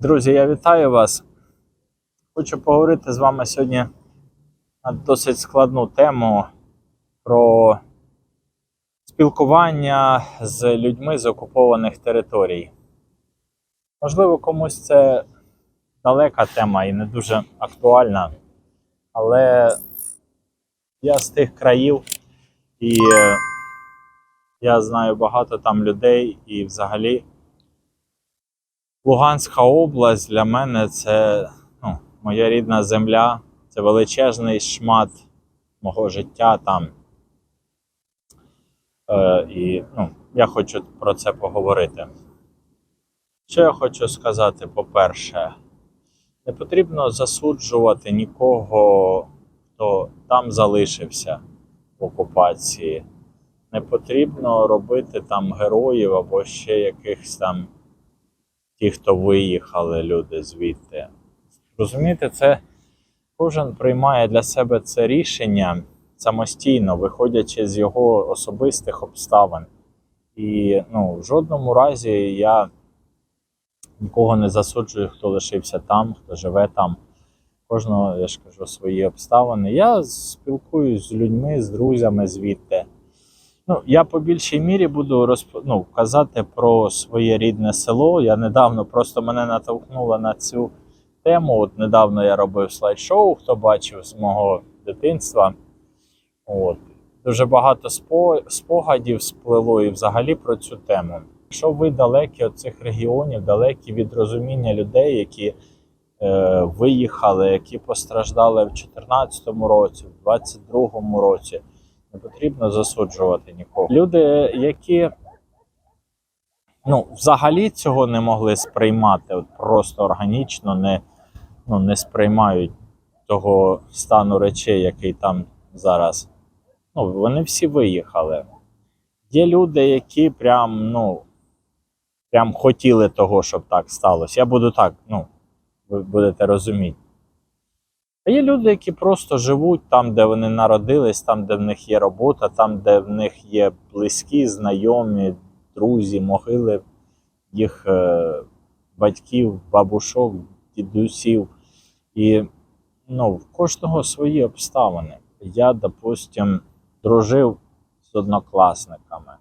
Друзі, я вітаю вас. Хочу поговорити з вами сьогодні на досить складну тему про спілкування з людьми з окупованих територій. Можливо, комусь це далека тема і не дуже актуальна, але я з тих країв і е, я знаю багато там людей і взагалі. Луганська область для мене це ну, моя рідна земля, це величезний шмат мого життя там. Е, і ну, я хочу про це поговорити. Що я хочу сказати, по-перше, не потрібно засуджувати нікого, хто там залишився в окупації. Не потрібно робити там героїв або ще якихось там ті, хто виїхали, люди звідти. Розумієте, це кожен приймає для себе це рішення самостійно, виходячи з його особистих обставин. І ну, в жодному разі я нікого не засуджую, хто лишився там, хто живе там. Кожного, я ж кажу, свої обставини. Я спілкуюсь з людьми, з друзями звідти. Ну, я по більшій мірі буду розп... ну, казати про своє рідне село. Я недавно просто мене натовхнуло на цю тему. От недавно я робив слайд-шоу, хто бачив з мого дитинства. От. Дуже багато спогадів сплило і взагалі про цю тему. Якщо ви далекі від цих регіонів, далекі від розуміння людей, які е, виїхали, які постраждали в 2014 році, в 2022 році. Не потрібно засуджувати нікого. Люди, які ну, взагалі цього не могли сприймати, от просто органічно не, ну, не сприймають того стану речей, який там зараз. Ну, вони всі виїхали. Є люди, які прям, ну, прям хотіли того, щоб так сталося. Я буду так, ну, ви будете розуміти. А є люди, які просто живуть там, де вони народились, там, де в них є робота, там, де в них є близькі, знайомі, друзі, могили їх е, батьків, бабушок, дідусів. І ну, в кожного свої обставини. Я, допустим, дружив з однокласниками.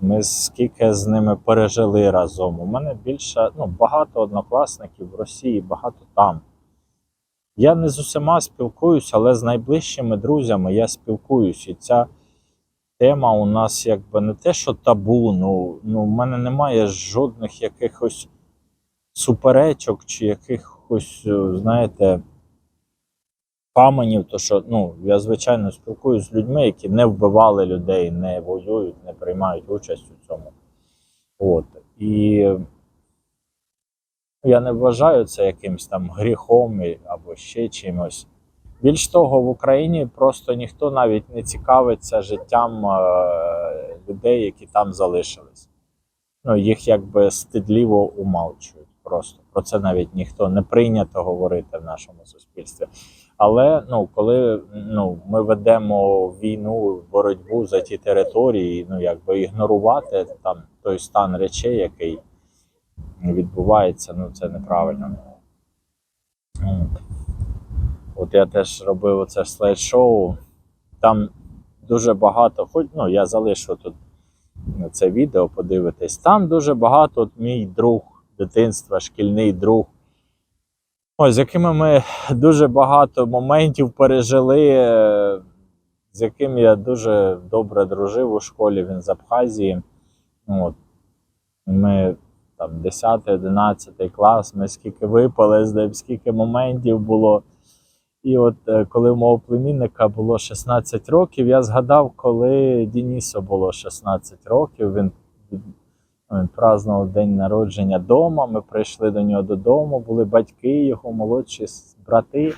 Ми скільки з ними пережили разом. У мене більше, ну, багато однокласників в Росії, багато там. Я не з усіма спілкуюся, але з найближчими друзями я спілкуюсь. І ця тема у нас якби не те, що табу. Ну, ну в мене немає жодних якихось суперечок чи якихось, е, знаєте, каменів. То що ну, я звичайно спілкуюся з людьми, які не вбивали людей, не воюють, не приймають участь у цьому. От. І я не вважаю це якимось там гріхом або ще чимось. Більш того, в Україні просто ніхто навіть не цікавиться життям е, людей, які там залишились. Ну, їх якби стидливо умалчують. Просто про це навіть ніхто не прийнято говорити в нашому суспільстві. Але ну, коли ну, ми ведемо війну, боротьбу за ті території, ну якби ігнорувати там той стан речей, який відбувається, ну це неправильно. От. Я теж робив оце слайд-шоу. Там дуже багато, хоч ну я залишу тут це відео, подивитись. Там дуже багато от мій друг дитинства, шкільний друг. Ось, з якими ми дуже багато моментів пережили, е, з яким я дуже добре дружив у школі, він з Абхазії. От. Ми там 10-11 клас, ми скільки випали ним, скільки моментів було. І от е, коли у мого племінника було 16 років, я згадав, коли Дінісу було 16 років, він, він празднував день народження вдома. Ми прийшли до нього додому, були батьки, його молодші брати,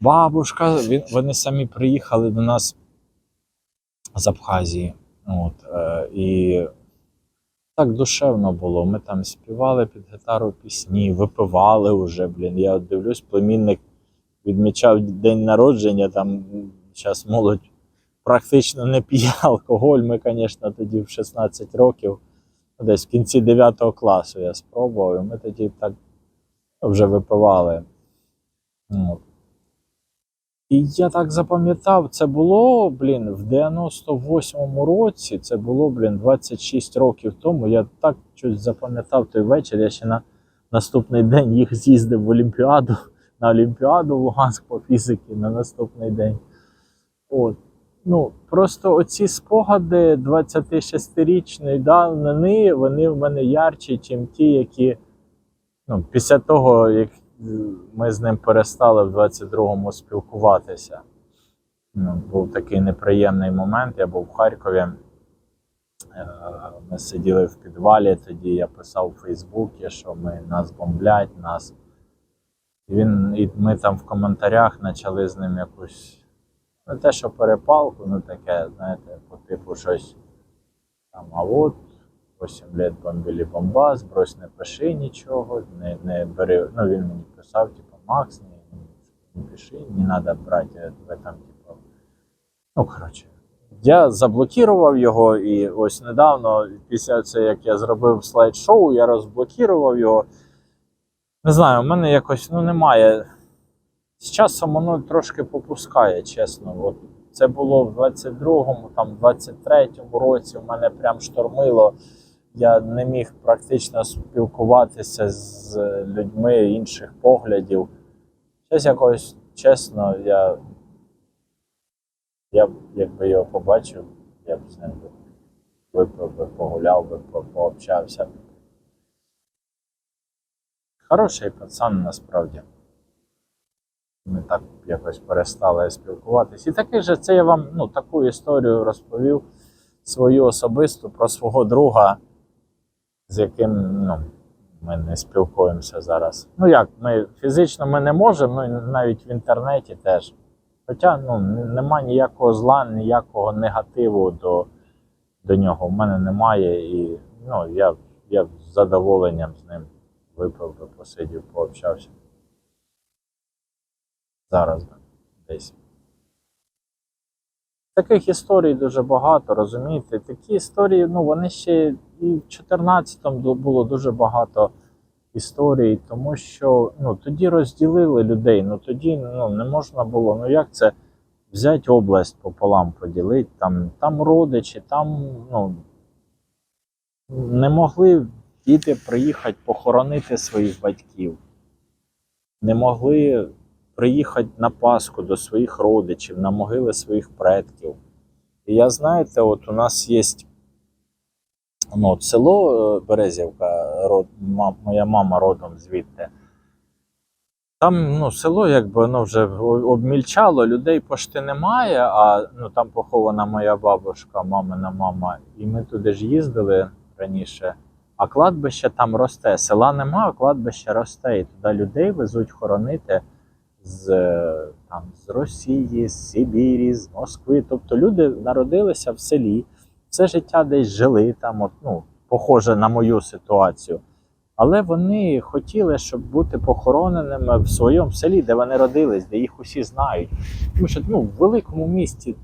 бабушка. Він, вони самі приїхали до нас з Абхазії. От, е, і так душевно було. Ми там співали під гітару пісні, випивали вже, блін. Я от дивлюсь, племінник відмічав день народження, там зараз молодь практично не п'є алкоголь. Ми, звісно, тоді в 16 років десь в кінці 9 класу я спробував, і ми тоді так вже випивали. І я так запам'ятав, це було, блін, в 98-му році, це було, блін, 26 років тому. Я так щось запам'ятав той вечір. Я ще на наступний день їх з'їздив в Олімпіаду, на Олімпіаду в Луганськ по фізиці на наступний день. От. Ну, просто оці спогади 26-річної давнини, вони в мене ярчі, ніж ті, які ну, після того, як ми з ним перестали в 22-му спілкуватися. Ну, був такий неприємний момент. Я був в Харкові. Е, Ми сиділи в підвалі, тоді я писав у Фейсбуці, що ми нас бомблять, нас. І він, і ми там в коментарях почали з ним якусь. Не те, що перепалку, ну таке, знаєте, по типу щось там, а от 8 лет бомбили бомбас, брось не пиши нічого, не, не бери. Ну він мені писав, типу, Макс, не, не пиши, не треба брати в этом, типу. Ну, коротше. Я заблокував його, і ось недавно, після цього, як я зробив слайд-шоу, я розблокував його. Не знаю, у мене якось ну, немає. З часом воно трошки попускає, чесно. От це було в 22-му, там, 23-му році. У мене прям штормило. Я не міг практично спілкуватися з людьми інших поглядів. Щось якось, чесно, я, я якби його побачив, я б з ним випив би, погуляв би, пообщався. Хороший пацан насправді. Ми так якось перестали спілкуватись. І такий же це я вам ну, таку історію розповів свою особисту про свого друга, з яким ну, ми не спілкуємося зараз. Ну як, ми фізично ми не можемо, ну навіть в інтернеті теж. Хоча ну, нема ніякого зла, ніякого негативу до, до нього. У мене немає. І ну, я, я з задоволенням з ним випив посидів, пообщався. Зараз десь. Таких історій дуже багато, розумієте? Такі історії, ну вони ще і в 14-му було дуже багато історій, тому що ну, тоді розділили людей. Ну тоді ну, не можна було. Ну як це взяти область пополам поділити? Там, там родичі, там ну, не могли діти приїхати похоронити своїх батьків. Не могли приїхати на Пасху до своїх родичів, на могили своїх предків. І я знаєте, от у нас є ну, село е, Березівка, род, моя мама родом звідти. Там ну, село, якби воно вже обмільчало, людей пошти немає, а ну, там похована моя бабушка, мамина мама. І ми туди ж їздили раніше. А кладбище там росте. Села нема, а кладбище росте. І туди людей везуть хоронити з, е, там, з Росії, з Сибірі, з Москви. Тобто люди народилися в селі, все життя десь жили там, от, ну, похоже на мою ситуацію. Але вони хотіли, щоб бути похороненими в своєму селі, де вони родились, де їх усі знають. Тому що ну, в великому місті,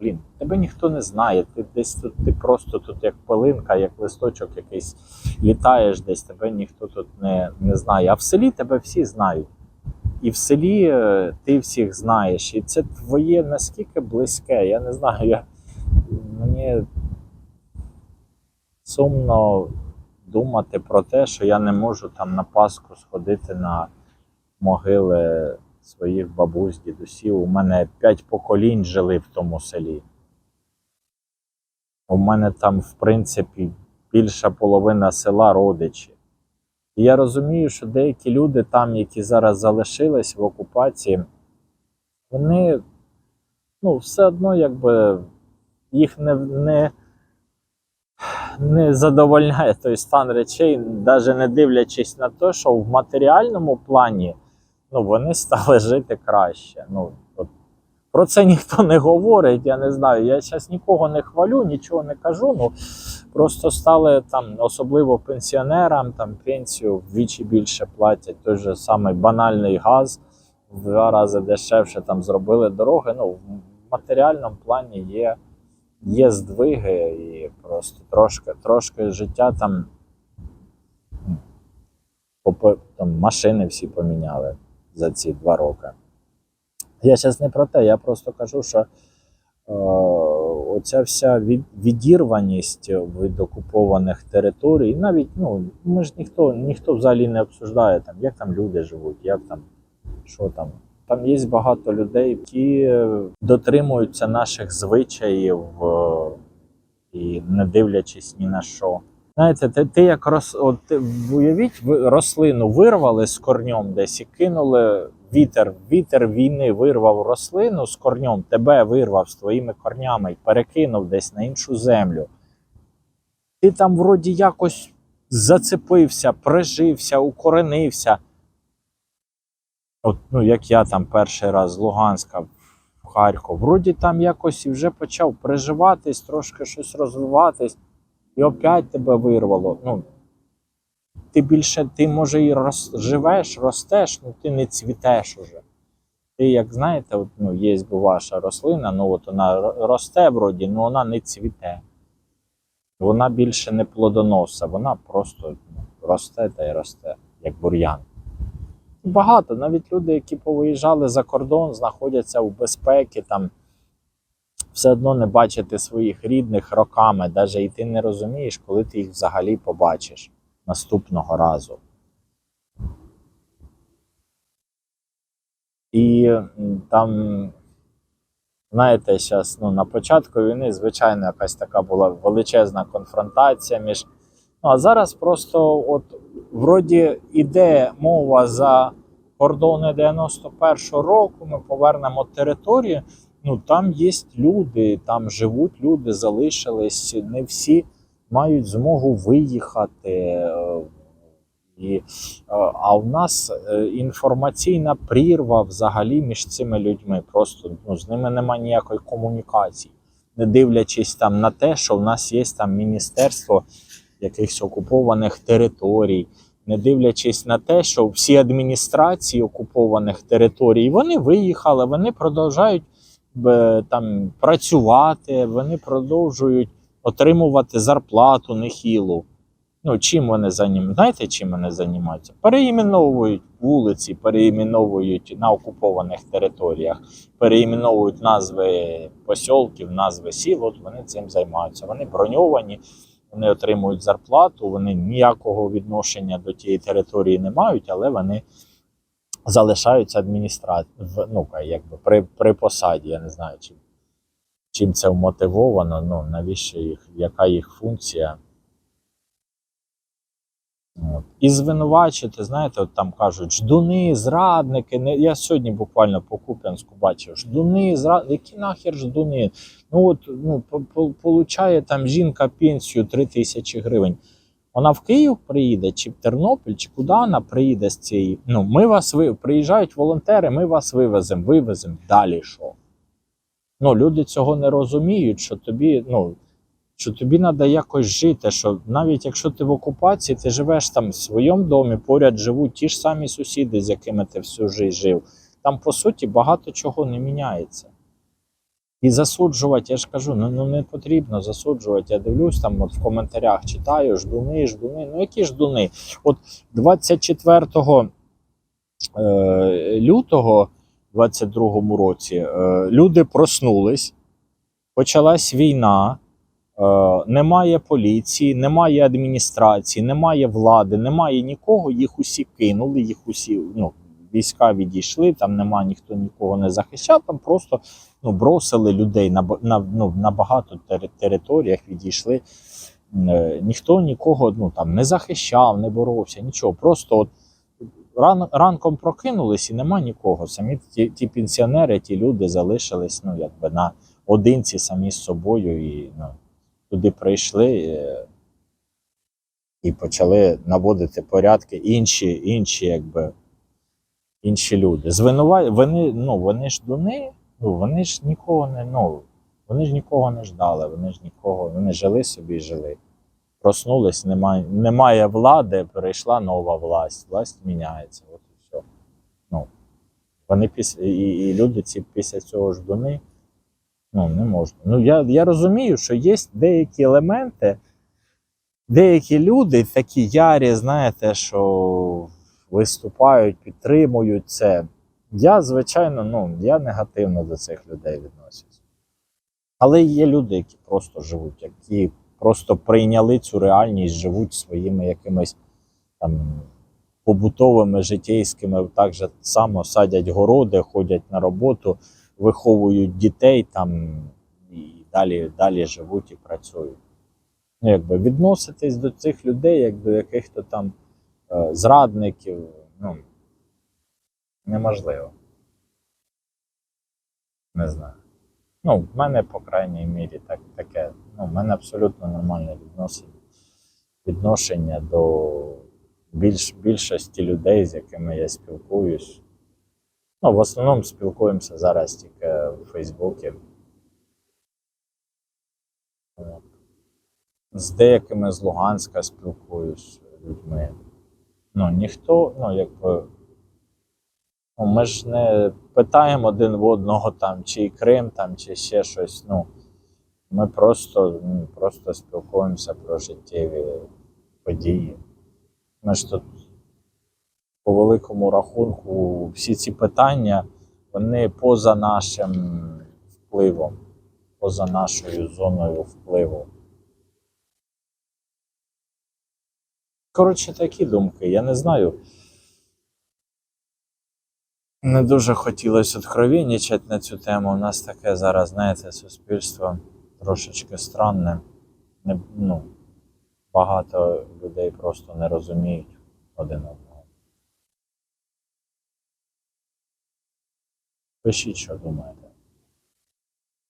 блін, тебе ніхто не знає. Ти десь тут, ти просто тут як пилинка, як листочок якийсь літаєш десь, тебе ніхто тут не, не знає. А в селі тебе всі знають. І в селі е, ти всіх знаєш. І це твоє наскільки близьке. Я не знаю, я, мені сумно думати про те, що я не можу там на Пасху сходити на могили своїх бабусь, дідусів. У мене п'ять поколінь жили в тому селі. У мене там, в принципі, більша половина села родичі. І я розумію, що деякі люди там, які зараз залишились в окупації, вони ну, все одно якби їх не, не, не задовольняє той стан речей, навіть не дивлячись на те, що в матеріальному плані ну, вони стали жити краще. Ну, от, про це ніхто не говорить, я не знаю. Я зараз нікого не хвалю, нічого не кажу. Ну, просто стали там, особливо пенсіонерам, там пенсію вдвічі більше платять. Той же самий банальний газ в два рази дешевше там зробили дороги. Ну, в матеріальному плані є є здвиги, і просто трошки, трошки життя там, там машини всі поміняли за ці два роки. Я зараз не про те, я просто кажу, що оця вся відірваність від окупованих територій, навіть ну, ми ж ніхто, ніхто взагалі не обсуждає, там, як там люди живуть, як там, що там. Там є багато людей, які е, дотримуються наших звичаїв е, і не дивлячись ні на що. Знаєте, ти, ти як рос, от, уявіть, рослину вирвали з корнем десь і кинули вітер. Вітер війни вирвав рослину з корнем, тебе вирвав з твоїми корнями і перекинув десь на іншу землю. Ти там вроді якось зацепився, прижився, укоренився. От, ну, як я там перший раз з Луганська в Харків, вроді там якось і вже почав приживатись, трошки щось розвиватись, і опять тебе вирвало. Ну, ти більше, ти може і рос, живеш, ростеш, ну ти не цвітеш уже. Ти, як знаєте, от, ну, є ваша рослина, ну от вона росте вроді, але вона не цвіте. Вона більше не плодоноса, вона просто ну, росте та й росте, як бур'ян. Багато, навіть люди, які повиїжджали за кордон, знаходяться у безпеці, там все одно не бачити своїх рідних роками, навіть і ти не розумієш, коли ти їх взагалі побачиш наступного разу. І там, знаєте, зараз ну, на початку війни, звичайно, якась така була величезна конфронтація між. Ну, а зараз просто, от, вроді, іде мова за кордони 91-го року, ми повернемо територію. Ну, там є люди, там живуть люди, залишились. Не всі мають змогу виїхати. е, І, е, а в нас е, інформаційна прірва взагалі між цими людьми. Просто ну, з ними немає ніякої комунікації, не дивлячись там на те, що в нас є там міністерство якихось окупованих територій, не дивлячись на те, що всі адміністрації окупованих територій вони виїхали, вони продовжують там працювати, вони продовжують отримувати зарплату нехилу. Ну, чим вони займаються? Знаєте, чим вони займаються? Переіменовують вулиці, переіменовують на окупованих територіях, переіменовують назви посілків, назви сіл. От вони цим займаються. Вони броньовані, вони отримують зарплату, вони ніякого відношення до тієї території не мають, але вони залишаються адміністра... ну, якби при, при посаді. Я не знаю, чим, чим це вмотивовано, ну, навіщо їх, яка їх функція. От. І звинувачити, знаєте, от там кажуть, ждуни, зрадники. Не... Я сьогодні буквально по Куп'янську бачив, ждуни, зрадники, які нахер ждуни. Ну от ну, по- по- получає там жінка пенсію 3 тисячі гривень. Вона в Київ приїде, чи в Тернопіль, чи куди вона приїде з цієї. Ну, ми вас ви... приїжджають волонтери, ми вас вивеземо, вивеземо. Далі що? Ну, люди цього не розуміють, що тобі, ну, що тобі треба якось жити. Що навіть якщо ти в окупації, ти живеш там в своєму домі, поряд живуть ті ж самі сусіди, з якими ти всю життя жив. Там, по суті, багато чого не міняється. І засуджувати, я ж кажу, ну, ну не потрібно засуджувати. Я дивлюсь там от в коментарях, читаю, ждуни, ждуни. Ну які ждуни? От 24 е, лютого 22 році е, люди проснулись, почалась війна, е, немає поліції, немає адміністрації, немає влади, немає нікого, їх усі кинули, їх усі ну, війська відійшли, там нема ніхто нікого не захищав, там просто ну, бросили людей на, на, ну, на багато тери- територіях, відійшли. Е, ніхто нікого ну, там, не захищав, не боровся, нічого. Просто от ран, ранком прокинулись і нема нікого. Самі ті, ті пенсіонери, ті люди залишились ну, якби на одинці самі з собою і ну, туди прийшли е, і почали наводити порядки інші, інші, якби, інші люди. Звинува... Вони, ну, вони ж дуни, ну, вони ж нікого не. Ну, вони ж нікого не ждали, вони ж нікого, вони жили собі і жили. Проснулись, немає, немає влади, перейшла нова власть. Власть міняється. От і все. Ну, вони після, і, і люди ці після цього ждуни, Ну, не можна. Ну, я, я розумію, що є деякі елементи, деякі люди такі ярі, знаєте, що виступають, підтримують це. Я, звичайно, ну, я негативно до цих людей відношусь. Але є люди, які просто живуть, які просто прийняли цю реальність, живуть своїми якимись там побутовими, житейськими, так же само садять городи, ходять на роботу, виховують дітей там і далі, далі живуть і працюють. Ну, якби відноситись до цих людей, як до яких-то там е, зрадників, ну, неможливо. Не знаю. Ну, в мене, по крайній мірі, так, таке. Ну, в мене абсолютно нормальне відношення, відношення до більш, більшості людей, з якими я спілкуюсь. Ну, в основному спілкуємося зараз тільки в Фейсбуці. З деякими з Луганська спілкуюсь людьми. Ну, ніхто, ну, якби. Ну, ми ж не питаємо один в одного там, чи Крим, там, чи ще щось. Ну, ми просто, ну, просто спілкуємося про життєві події. Ми ж тут, по великому рахунку, всі ці питання, вони поза нашим впливом, поза нашою зоною впливу. Коротше, такі думки. Я не знаю. Не дуже хотілося откровенничати на цю тему. У нас таке зараз, знаєте, суспільство трошечки странне. Не, ну, багато людей просто не розуміють один одного. Пишіть, що думаєте.